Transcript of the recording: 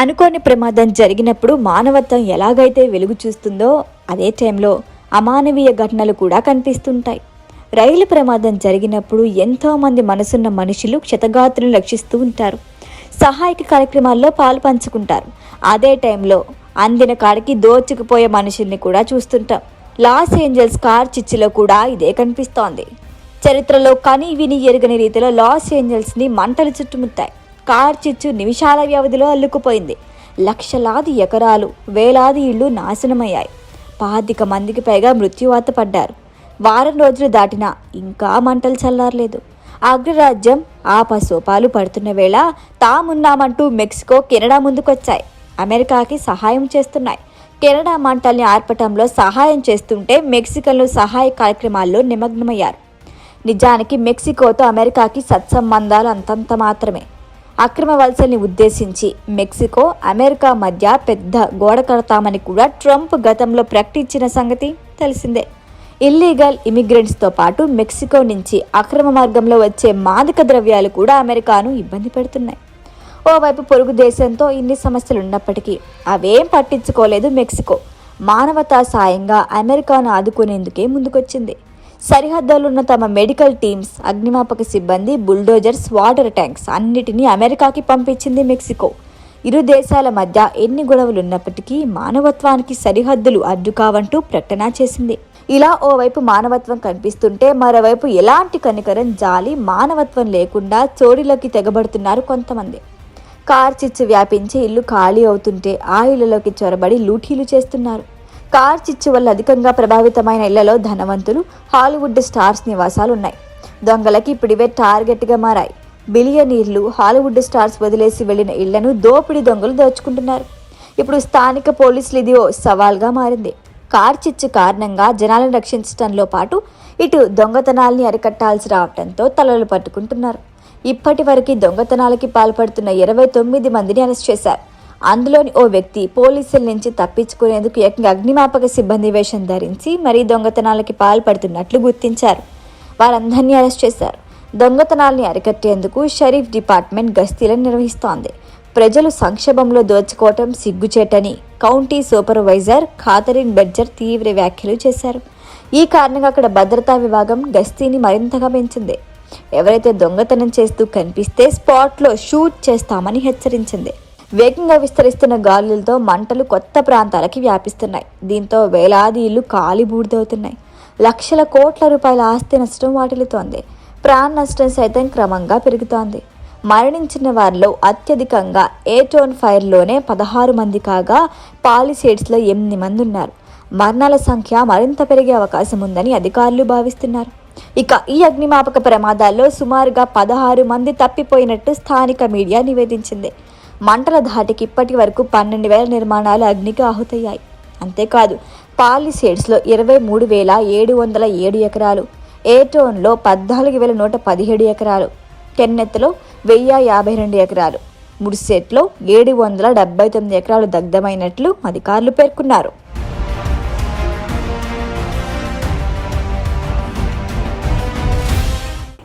అనుకోని ప్రమాదం జరిగినప్పుడు మానవత్వం ఎలాగైతే వెలుగు చూస్తుందో అదే టైంలో అమానవీయ ఘటనలు కూడా కనిపిస్తుంటాయి. రైలు ప్రమాదం జరిగినప్పుడు ఎంతోమంది మనసున్న మనుషులు క్షతగాత్రులు రక్షిస్తూ ఉంటారు. సహాయక కార్యక్రమాల్లో పాలు పంచుకుంటారు అదే టైంలో అందిన కాడికి దోచుకుపోయే మనుషుల్ని కూడా చూస్తుంటాం. లాస్ ఏంజల్స్ కార్ చిచ్చులో కూడా ఇదే కనిపిస్తోంది. చరిత్రలో కని విని ఎరుగని రీతిలో లాస్ ఏంజల్స్ని మంటలు చుట్టుముట్టాయి కార్ చిచ్చు నిమిషాల వ్యవధిలో అల్లుకుపోయింది. లక్షలాది ఎకరాలు వేలాది ఇళ్ళు నాశనమయ్యాయి. పాతిక మందికి పైగా మృత్యువాత పడ్డారు. వారం రోజులు దాటినా ఇంకా మంటలు చల్లారలేదు. అగ్రరాజ్యం ఆపసోపాలు పడుతున్న వేళ తామున్నామంటూ మెక్సికో కెనడా ముందుకొచ్చాయి. అమెరికాకి సహాయం చేస్తున్నాయి. కెనడా మంటల్ని ఆర్పటంలో సహాయం చేస్తుంటే మెక్సికన్లు సహాయ కార్యక్రమాల్లో నిమగ్నమయ్యారు. నిజానికి మెక్సికోతో అమెరికాకి సత్సంబంధాలు అంతంత మాత్రమే. అక్రమ వలసల్ని ఉద్దేశించి మెక్సికో అమెరికా మధ్య పెద్ద గోడ కడతామని కూడా ట్రంప్ గతంలో ప్రకటించిన సంగతి తెలిసిందే. ఇల్లీగల్ ఇమిగ్రెంట్స్తో పాటు మెక్సికో నుంచి అక్రమ మార్గంలో వచ్చే మాదక ద్రవ్యాలు కూడా అమెరికాను ఇబ్బంది పెడుతున్నాయి. ఓవైపు పొరుగు దేశంతో ఇన్ని సమస్యలు ఉన్నప్పటికీ అవేం పట్టించుకోలేదు మెక్సికో. మానవతా సాయంగా అమెరికాను ఆదుకునేందుకే ముందుకొచ్చింది. సరిహద్దులున్న తమ మెడికల్ టీమ్స్ అగ్నిమాపక సిబ్బంది బుల్డోజర్స్ వాటర్ ట్యాంక్స్ అన్నిటినీ అమెరికాకి పంపించింది మెక్సికో. ఇరు దేశాల మధ్య ఎన్ని గొడవలున్నప్పటికీ మానవత్వానికి సరిహద్దులు అడ్డుకావంటూ ప్రకటన చేసింది. ఇలా ఓవైపు మానవత్వం కనిపిస్తుంటే మరోవైపు ఎలాంటి కనికరం జాలి మానవత్వం లేకుండా చోరీలోకి తెగబడుతున్నారు కొంతమంది. కార్ చిచ్చు వ్యాపించి ఇల్లు ఖాళీ అవుతుంటే ఆ ఇళ్ళలోకి చొరబడి లూఠీలు చేస్తున్నారు. కార్ చిచ్చు వల్ల అధికంగా ప్రభావితమైన ఇళ్ళలో ధనవంతులు హాలీవుడ్ స్టార్స్ నివాసాలు ఉన్నాయి దొంగలకి ఇప్పుడివే టార్గెట్గా మారాయి. బిలియనీర్లు హాలీవుడ్ స్టార్స్ వదిలేసి వెళ్ళిన ఇళ్ళను దోపిడీ దొంగలు దోచుకుంటున్నారు. ఇప్పుడు స్థానిక పోలీసులు ఇది ఓ సవాల్గా మారింది. కార్ చిచ్చు కారణంగా జనాలను రక్షించడంలో పాటు ఇటు దొంగతనాల్ని అరికట్టాల్సి రావడంతో తలలు పట్టుకుంటున్నారు. ఇప్పటి వరకు దొంగతనాలకి పాల్పడుతున్న ఇరవై తొమ్మిది మందిని అరెస్ట్ చేశారు. అందులోని ఓ వ్యక్తి పోలీసుల నుంచి తప్పించుకునేందుకు ఏకంగా అగ్నిమాపక సిబ్బంది వేషం ధరించి మరీ దొంగతనాలకి పాల్పడుతున్నట్లు గుర్తించారు. వారందరినీ అరెస్ట్ చేశారు. దొంగతనాల్ని అరికట్టేందుకు షరీఫ్ డిపార్ట్మెంట్ గస్తీలను నిర్వహిస్తోంది. ప్రజలు సంక్షోభంలో దోచుకోవటం సిగ్గుచేటని కౌంటీ సూపర్వైజర్ ఖాతరిన్ బెడ్జర్ తీవ్ర వ్యాఖ్యలు చేశారు. ఈ కారణంగా అక్కడ భద్రతా విభాగం గస్తీని మరింతగా పెంచింది. ఎవరైతే దొంగతనం చేస్తూ కనిపిస్తే స్పాట్లో షూట్ చేస్తామని హెచ్చరించింది. వేగంగా విస్తరిస్తున్న గాలులతో మంటలు కొత్త ప్రాంతాలకి వ్యాపిస్తున్నాయి. దీంతో వేలాది ఇళ్ళు కాలి బూడిదవుతున్నాయి. లక్షల కోట్ల రూపాయల ఆస్తి నష్టం వాటిల్లుతోంది. ప్రాణ నష్టం సైతం క్రమంగా పెరుగుతోంది. మరణించిన వారిలో అత్యధికంగా ఏటోన్ ఫైర్లోనే పదహారు మంది కాగా పాలిసేడ్స్లో ఎనిమిది మంది ఉన్నారు. మరణాల సంఖ్య మరింత పెరిగే అవకాశం ఉందని అధికారులు భావిస్తున్నారు. ఇక ఈ అగ్నిమాపక ప్రమాదాల్లో సుమారుగా పదహారు మంది తప్పిపోయినట్టు స్థానిక మీడియా నివేదించింది. మంటల ధాటికి ఇప్పటి వరకు పన్నెండు వేల నిర్మాణాలు అగ్నికి ఆహుతయ్యాయి. అంతేకాదు పాలిసేడ్స్లో ఇరవై మూడు వేల ఏడు వందల ఏడు ఎకరాలు ఏటోన్లో పద్నాలుగు వేల నూట పదిహేడు ఎకరాలు కెన్నెత్లో వెయ్యి యాభై రెండు ఎకరాలు ముడిసెట్లో ఏడు వందల డెబ్బై తొమ్మిది ఎకరాలు దగ్ధమైనట్లు అధికారులు పేర్కొన్నారు.